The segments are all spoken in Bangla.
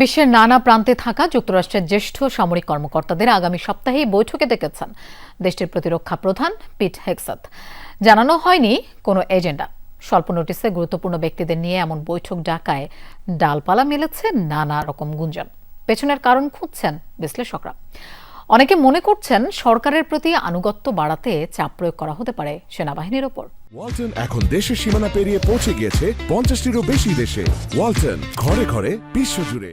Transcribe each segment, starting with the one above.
বিশ্বের নানা প্রান্তে থাকা যুক্তরাষ্ট্রের জ্যেষ্ঠ সামরিক কর্মকর্তাদের আগামী সপ্তাহেই বৈঠকে ডেকেছেন দেশটির প্রতিরক্ষা প্রধান পিট হেক্সাত জানানো হয়নি কোনো এজেন্ডা। স্বল্প নোটিসে গুরুত্বপূর্ণ ব্যক্তিদের নিয়ে এমন বৈঠক ডাকায় ডালপালা মেলেছে নানা রকম গুঞ্জন। পেছনের কারণ খুঁজছেন বিশ্লেষকরা। অনেকে মনে করছেন সরকারের প্রতি আনুগত্য বাড়াতে চাপ প্রয়োগ করা হতে পারে সেনাবাহিনীর ওপর। ওয়ালটন এখন দেশের সীমানা পেরিয়ে পৌঁছে গিয়েছে পঞ্চাশটিরও বেশি দেশে। ওয়ালটন ঘরে ঘরে বিশ্বজুড়ে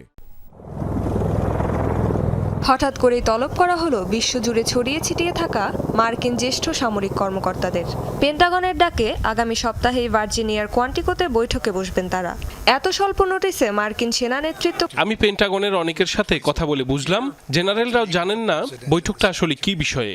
হঠাৎ করেই তলব করা হলো বিশ্বজুড়ে ছড়িয়ে ছিটিয়ে থাকা মার্কিন জ্যেষ্ঠ সামরিক কর্মকর্তাদের। পেন্টাগনের ডাকে আগামী সপ্তাহেই ভার্জিনিয়ার কোয়ান্টিকোতে বৈঠকে বসবেন তারা। এত স্বল্প নোটিসে মার্কিন সেনা নেতৃত্ব আমি পেন্টাগনের অনেকের সাথে কথা বলে বুঝলাম। জেনারেলরাও জানেন না বৈঠকটা আসলে কি বিষয়ে।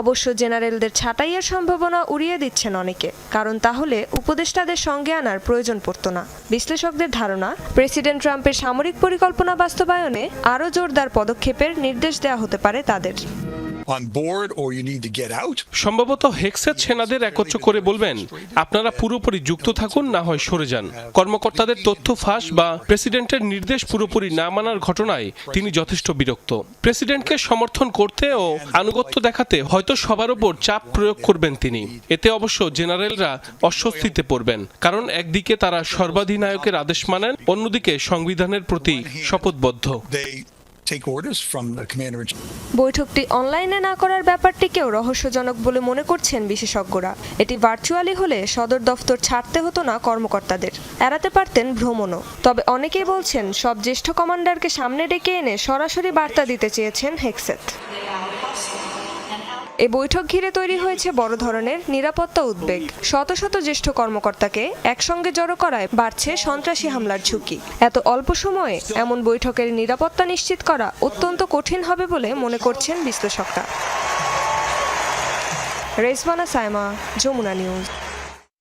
অবশ্য জেনারেলদের ছাঁটাইয়ের সম্ভাবনা উড়িয়ে দিচ্ছেন অনেকে, কারণ তাহলে উপদেষ্টাদের সঙ্গে আনার প্রয়োজন পড়ত না। বিশ্লেষকদের ধারণা, প্রেসিডেন্ট ট্রাম্পের সামরিক পরিকল্পনা বাস্তবায়নে আরও জোরদার পদক্ষেপের নির্দেশ দেওয়া হতে পারে তাদের। সম্ভবত হেক্সের সেনাদের একত্র করে বলবেন আপনারা পুরোপুরি যুক্ত থাকুন না হয় সরে যান। কর্মকর্তাদের তথ্য ফাঁস বা প্রেসিডেন্টের নির্দেশ পুরোপুরি না মানার ঘটনায় তিনি যথেষ্ট বিরক্ত। প্রেসিডেন্টকে সমর্থন করতে ও আনুগত্য দেখাতে হয়তো সবার ওপর চাপ প্রয়োগ করবেন তিনি। এতে অবশ্য জেনারেলরা অস্বস্তিতে পড়বেন কারণ একদিকে তারা সর্বাধিনায়কের আদেশ মানেন অন্যদিকে সংবিধানের প্রতি শপথবদ্ধ। Take orders from the commander in chief. বৈঠকটি অনলাইনে না করার ব্যাপারটিকেও রহস্যজনক বলে মনে করছেন বিশেষজ্ঞরা। এটি ভার্চুয়ালি হলে সদর দফতর ছাড়তে হতো না কর্মকর্তাদের। এড়াতে পারতেন ভ্রমণও। তবে অনেকেই বলছেন, সব জ্যেষ্ঠ কমান্ডারকে সামনে ডেকে এনে সরাসরি বার্তা দিতে চেয়েছেন হেক্সেত এ বৈঠক ঘিরে তৈরি হয়েছে বড় ধরনের নিরাপত্তা উদ্বেগ। শত শত জ্যেষ্ঠ কর্মকর্তাকে একসঙ্গে জড়ো করায় বাড়ছে সন্ত্রাসী হামলার ঝুঁকি। এত অল্প সময়ে এমন বৈঠকের নিরাপত্তা নিশ্চিত করা অত্যন্ত কঠিন হবে বলে মনে করছেন বিশ্লেষকরা। রেসমানা সায়মা, যমুনা নিউজ।